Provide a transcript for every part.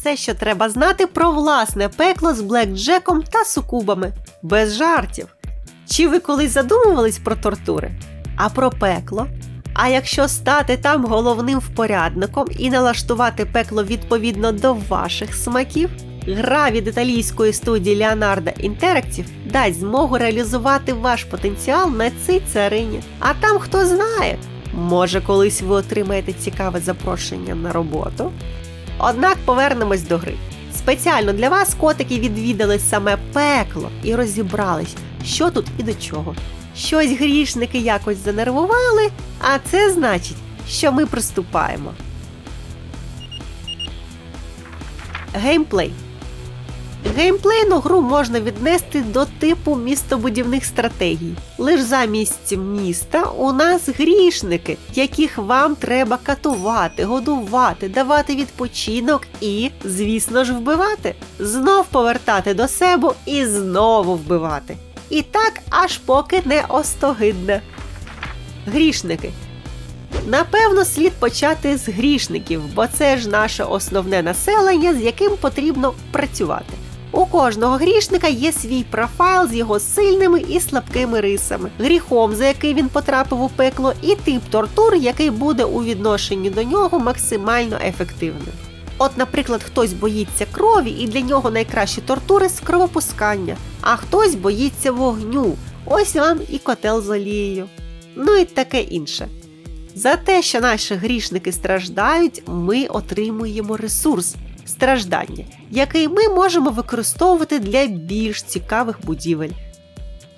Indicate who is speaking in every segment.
Speaker 1: Все, що треба знати про власне пекло з блекджеком та сукубами. Без жартів. Чи ви колись задумувались про тортури? А про пекло? А якщо стати там головним впорядником і налаштувати пекло відповідно до ваших смаків, гра від італійської студії Leonardo Interactive дасть змогу реалізувати ваш потенціал на цій царині. А там хто знає, може колись ви отримаєте цікаве запрошення на роботу. Однак повернемось до гри. Спеціально для вас котики відвідали саме пекло і розібрались, що тут і до чого. Щось грішники якось занервували, а це значить, що ми приступаємо. Геймплей. Геймплейну гру можна віднести до типу містобудівних стратегій. Лиш замість міста у нас грішники, яких вам треба катувати, годувати, давати відпочинок і, звісно ж, вбивати. Знов повертати до себе і знову вбивати. І так аж поки не остогидне. Грішники. Напевно, слід почати з грішників, бо це ж наше основне населення, з яким потрібно працювати. У кожного грішника є свій профайл з його сильними і слабкими рисами, гріхом, за який він потрапив у пекло, і тип тортур, який буде у відношенні до нього максимально ефективним. От, наприклад, хтось боїться крові, і для нього найкращі тортури з кровопускання, а хтось боїться вогню. Ось вам і котел з олією. Ну і таке інше. За те, що наші грішники страждають, ми отримуємо ресурс страждання, який ми можемо використовувати для більш цікавих будівель.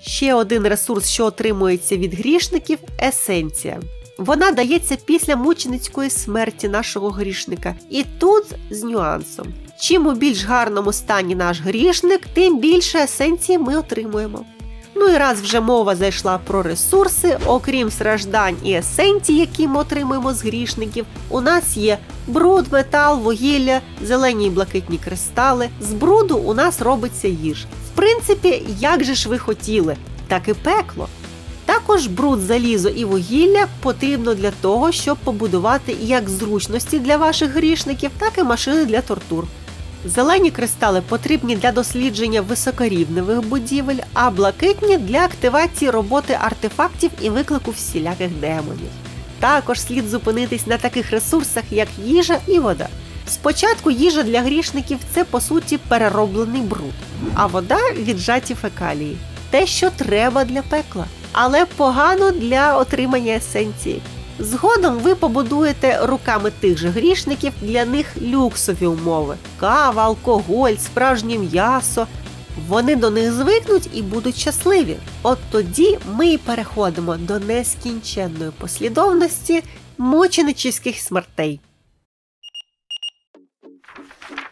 Speaker 1: Ще один ресурс, що отримується від грішників есенція. Вона дається після мученицької смерті нашого грішника. І тут з нюансом. Чим у більш гарному стані наш грішник, тим більше есенції ми отримуємо. Ну і раз вже мова зайшла про ресурси, окрім страждань і есенцій, які ми отримуємо з грішників, у нас є бруд, метал, вугілля, зелені і блакитні кристали. З бруду у нас робиться їж. В принципі, як же ж ви хотіли, так і пекло. Також бруд, залізо і вугілля потрібно для того, щоб побудувати як зручності для ваших грішників, так і машини для тортур. Зелені кристали потрібні для дослідження високорівневих будівель, а блакитні для активації роботи артефактів і виклику всіляких демонів. Також слід зупинитись на таких ресурсах, як їжа і вода. Спочатку їжа для грішників це по суті перероблений бруд, а вода віджаті фекалії те, що треба для пекла, але погано для отримання есенції. Згодом ви побудуєте руками тих же грішників для них люксові умови: кава, алкоголь, справжнє м'ясо. Вони до них звикнуть і будуть щасливі. От тоді ми і переходимо до нескінченної послідовності мученических смертей.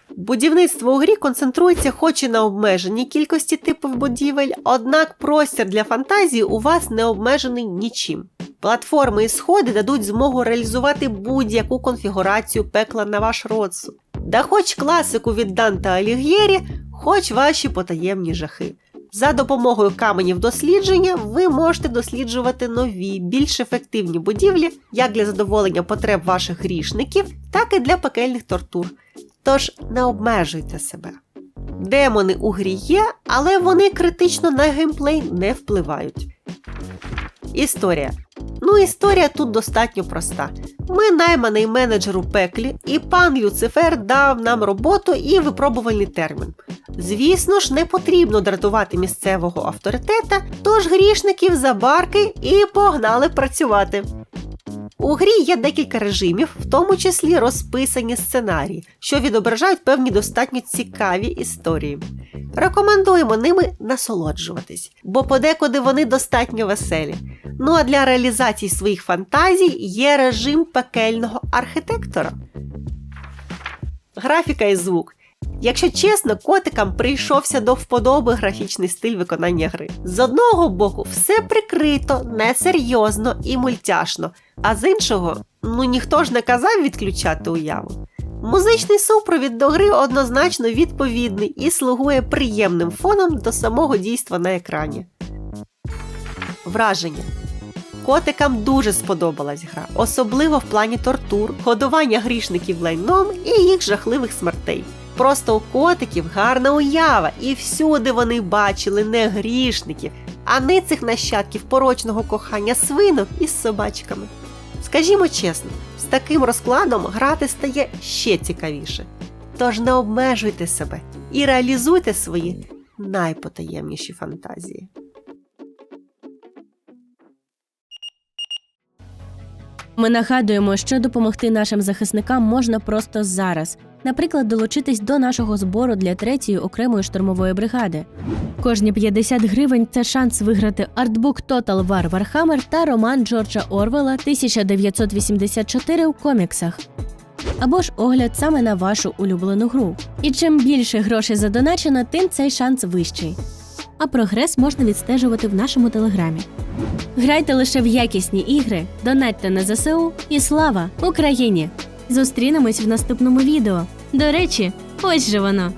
Speaker 1: Будівництво у грі концентрується хоч і на обмеженій кількості типів будівель, однак простір для фантазії у вас не обмежений нічим. Платформи і сходи дадуть змогу реалізувати будь-яку конфігурацію пекла на ваш розсуд. Да хоч класику від Данта Аліг'єрі, хоч ваші потаємні жахи. За допомогою каменів дослідження ви можете досліджувати нові, більш ефективні будівлі як для задоволення потреб ваших грішників, так і для пекельних тортур. Тож не обмежуйте себе. Демони у грі є, але вони критично на геймплей не впливають. Історія. Ну, історія тут достатньо проста. Ми найманий менеджер у пеклі, і пан Люцифер дав нам роботу і випробувальний термін. Звісно ж, не потрібно дратувати місцевого авторитета, тож грішників за барки і погнали працювати. У грі є декілька режимів, в тому числі розписані сценарії, що відображають певні достатньо цікаві історії. Рекомендуємо ними насолоджуватись, бо подекуди вони достатньо веселі. Ну а для реалізації своїх фантазій є режим пекельного архітектора. Графіка і звук. Якщо чесно, котикам прийшовся до вподоби графічний стиль виконання гри. З одного боку, все прикрито, несерйозно і мультяшно, а з іншого, ну ніхто ж не казав відключати уяву. Музичний супровід до гри однозначно відповідний і слугує приємним фоном до самого дійства на екрані. Враження. Котикам дуже сподобалась гра, особливо в плані тортур, годування грішників лайном і їх жахливих смертей. Просто у котиків гарна уява, і всюди вони бачили не грішників, а ницих нащадків порочного кохання свинок із собачками. Скажімо чесно, з таким розкладом грати стає ще цікавіше. Тож не обмежуйте себе і реалізуйте свої найпотаємніші фантазії.
Speaker 2: Ми нагадуємо, що допомогти нашим захисникам можна просто зараз. Наприклад, долучитись до нашого збору для третьої окремої штурмової бригади. Кожні 50 гривень це шанс виграти артбук Total War Warhammer та роман Джорджа Орвела 1984 у коміксах. Або ж огляд саме на вашу улюблену гру. І чим більше грошей задоначено, тим цей шанс вищий. А прогрес можна відстежувати в нашому телеграмі. Грайте лише в якісні ігри, донатьте на ЗСУ і слава Україні! Зустрінемось в наступному відео. До речі, ось же воно.